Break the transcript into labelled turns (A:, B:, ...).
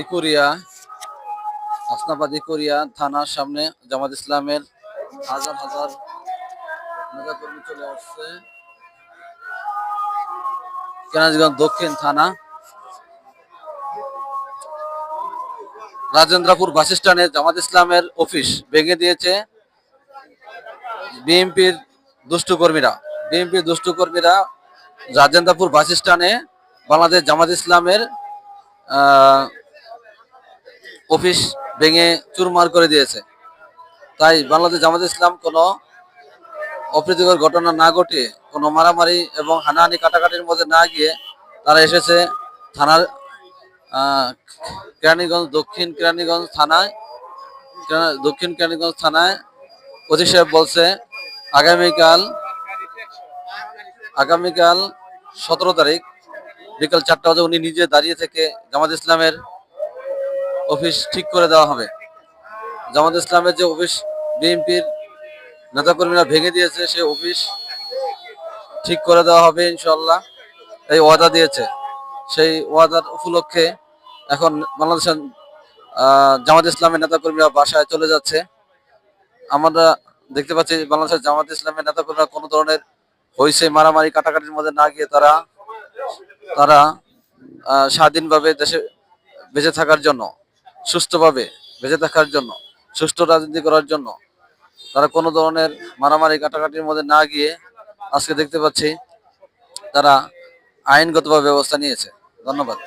A: ইকুরিয়া হাসনাবাদ ইকুরিয়া থানার সামনে জামাত ইসলামের হাজার হাজার নেতাকর্মী চলে আসছে। কেনাজগঞ্জ দক্ষিণ থানা। রাজেন্দ্রপুর বাস স্ট্যান্ডে জামাত ইসলামের অফিস ভেঙে দিয়েছে বিএনপির দুষ্টু কর্মীরা। বিএনপির দুষ্টু কর্মীরা রাজেন্দ্রপুর বাস স্ট্যান্ডে বাংলাদেশ জামাত ইসলামের অফিস ভেঙে চুরমার করে দিয়েছে। তাই বাংলাদেশ জামাত ইসলাম কোনো অপ্রীতিকর ঘটনা না ঘটিয়ে, কোনো মারামারি এবং হানাহানি কাটাকাটির মধ্যে না গিয়ে তারা এসেছে থানার কেরানীগঞ্জ, দক্ষিণ কেরানীগঞ্জ থানায় দক্ষিণ কেরানীগঞ্জ থানায়। অধি সাহেব বলছে, আগামীকাল আগামীকাল সতেরো তারিখ বিকাল চারটা বাজে উনি নিজে দাঁড়িয়ে থেকে জামাত ইসলামের অফিস ঠিক করে দেওয়া হবে। জামাত ইসলামের যে অফিস বিএনপির নেতাকর্মীরা ভেঙে দিয়েছে, সেই অফিস ঠিক করে দেওয়া হবে ইনশাল্লাহ এই ওয়াদা দিয়েছে। সেই ওয়াদার উপলক্ষে এখন বাংলাদেশের জামাত ইসলামের নেতাকর্মীরা বাসায় চলে যাচ্ছে। আমরা দেখতে পাচ্ছি বাংলাদেশের জামাত ইসলামের নেতাকর্মীরা কোনো ধরনের হইছে মারামারি, কাটাকাটির মধ্যে না গিয়ে তারা তারা স্বাধীনভাবে দেশে বেঁচে থাকার জন্য, সুস্থভাবে বেঁচে থাকার জন্য সুস্থ রাজনীতি করার জন্য, তারা কোনো ধরনের মারামারি কাটাকাটির মধ্যে না গিয়ে আজকে দেখতে পাচ্ছি তারা আইনগতভাবে ব্যবস্থা নিয়েছে। ধন্যবাদ।